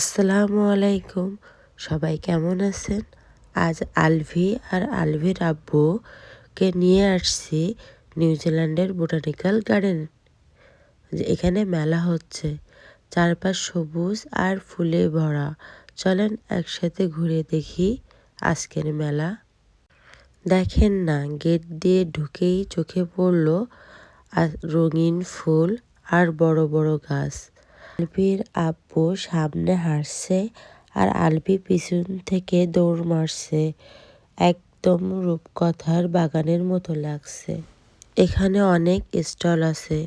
আসসালামু আলাইকুম। সবাই কেমন আছেন? আজ আলভি আর আলভির আব্বুকে নিয়ে আসছি নিউজিল্যান্ডের বোটানিক্যাল গার্ডেন। এখানে মেলা হচ্ছে। চারপাশ সবুজ আর ফুলে ভরা। চলেন একসাথে ঘুরে দেখি আজকের মেলা। দেখেন না, গেট দিয়ে ঢুকেই চোখে পড়ল রঙিন ফুল আর বড় বড় গাছ। আলবির আব্বু সামনে হাঁটছে আর আলবি পিছন থেকে দৌড় মারছে। একদম রূপকথার বাগানের মতো লাগছে। এখানে অনেক স্টল আছে।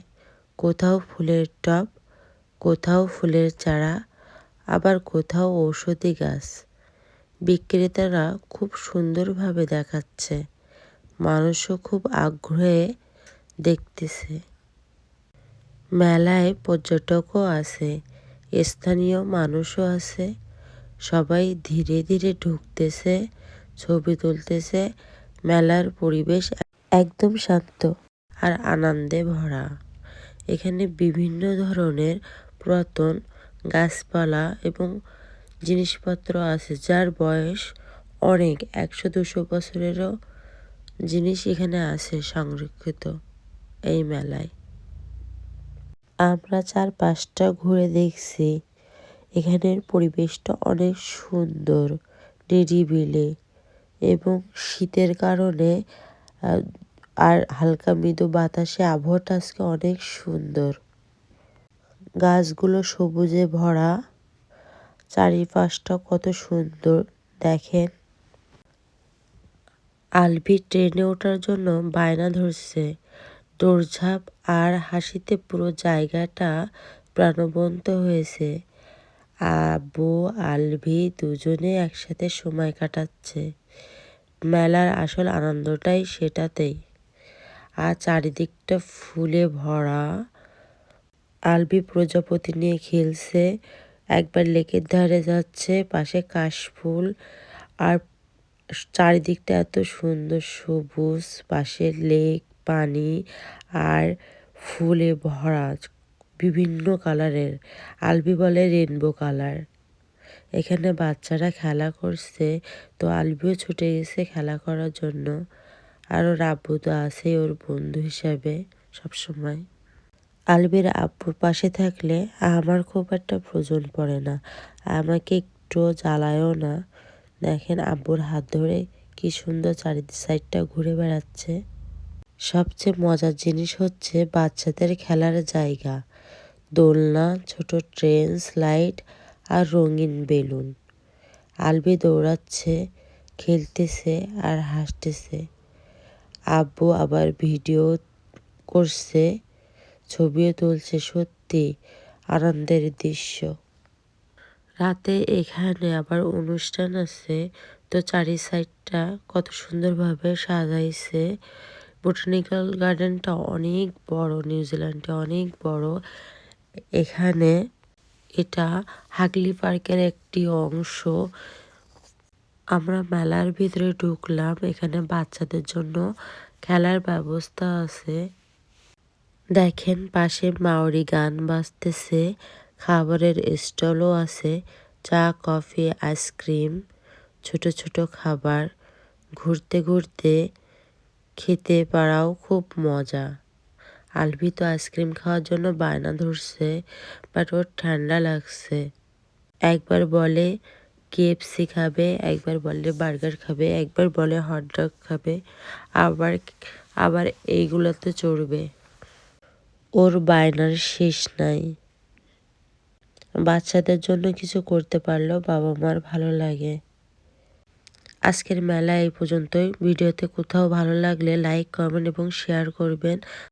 কোথাও ফুলের টব, কোথাও ফুলের চারা, আবার কোথাও ঔষধি গাছ। বিক্রেতারা খুব সুন্দরভাবে দেখাচ্ছে। মানুষও খুব আগ্রহে দেখতেছে। মেলায় পর্যটকও আসে, স্থানীয় মানুষও আসে। সবাই ধীরে ধীরে ঢুকতেছে, ছবি তুলতেছে, মেলার পরিবেশ একদম শান্ত আর আনন্দে ভরা। এখানে বিভিন্ন ধরনের পুরাতন গাছপালা এবং জিনিসপত্র আছে, যার বয়স অনেক, একশো দুশো বছরেরও জিনিস এখানে আছে সংরক্ষিত এই মেলায়। আমরা চার পাঁচটা ঘুরে দেখছি। এখানের পরিবেশটা অনেক সুন্দর, নিরিবিলি এবং শীতের কারণে আর হালকা মৃদু বাতাসে আবহাওয়াটা আজকে অনেক সুন্দর। গাছগুলো সবুজে ভরা, চারিপাশটা কত সুন্দর, দেখেন। আলভি ট্রেনে ওঠার জন্য বায়না ধরছে, দৌড়ঝাঁপ আর হাসিতে পুরো জায়গাটা প্রাণবন্ত হয়েছে। আব্বু আলভি দুজনে একসাথে সময় কাটাচ্ছে। মেলার আসল আনন্দটাই সেটাতেই। আর চারিদিকটা ফুলে ভরা। আলবি প্রজাপতি নিয়ে খেলছে। একবার লেকের ধারে যাচ্ছে, পাশে কাশফুল। আর চারিদিকটা এত সুন্দর, সবুজ, পাশে লেক। পানি আর ফুলে ভরা বিভিন্ন কালারের, আলবি বলে রেনবো কালার এখানে বাচ্চারা খেলা করছে, তো আলবিও ছুটে গেছে খেলা করার জন্য। আর ওর আব্বু তো আছে, ওর বন্ধু হিসাবে সবসময়। আলবির আব্বুর পাশে থাকলে আমার খুব একটা প্রয়োজন পড়ে না। আমাকে একটু জ্বালায়ও না। দেখেন আব্বুর হাত ধরে কি সুন্দর চারিদিক সাইডটা ঘুরে বেড়াচ্ছে। সবচেয়ে মজার জিনিস হচ্ছে বাচ্চাদের খেলার জায়গা। দোলনা, ছোট ট্রেন, স্লাইড আর রঙিন বেলুন। আলবি দৌড়াচ্ছে, খেলতেছে আর হাসতেছে। আব্বু আবার ভিডিও করছে, ছবিও তুলছে সত্যি আনন্দের দৃশ্য। রাতে এখানে আবার অনুষ্ঠান আছে, তো চারি সাইডটা কত সুন্দরভাবে সাজাইছে। বোটানিক্যাল গার্ডেনটা অনেক বড় নিউজিল্যান্ডে অনেক বড়। এখানে এটা হাগলি পার্কের একটি অংশ। আমরা মেলার ভিতরে ঢুকলাম, এখানে বাচ্চাদের জন্য খেলার ব্যবস্থা আছে। দেখেন, পাশে মাওরি গান বাজতেছে, খাবারের স্টলও আছে, চা, কফি, আইসক্রিম, ছোট ছোট খাবার। ঘুরতে ঘুরতে খেতে পারাও খুব মজা। আলভি তো আইসক্রিম খাওয়ার জন্য বায়না ধরছে বাট ওর ঠান্ডা লাগছে। একবার বলে কেএফসি খাবে, একবার বলে বার্গার খাবে, একবার বলে হটডগ খাবে, আবার আবার এইগুলোতে চড়বে। ওর বায়নার শেষ নাই। বাচ্চাদের জন্য কিছু করতে পারলেও বাবা মার ভালো লাগে। আজকের মেলা এই পর্যন্তই। ভিডিওতে কোথাও ভালো লাগলে লাইক কমেন্ট এবং শেয়ার করবেন।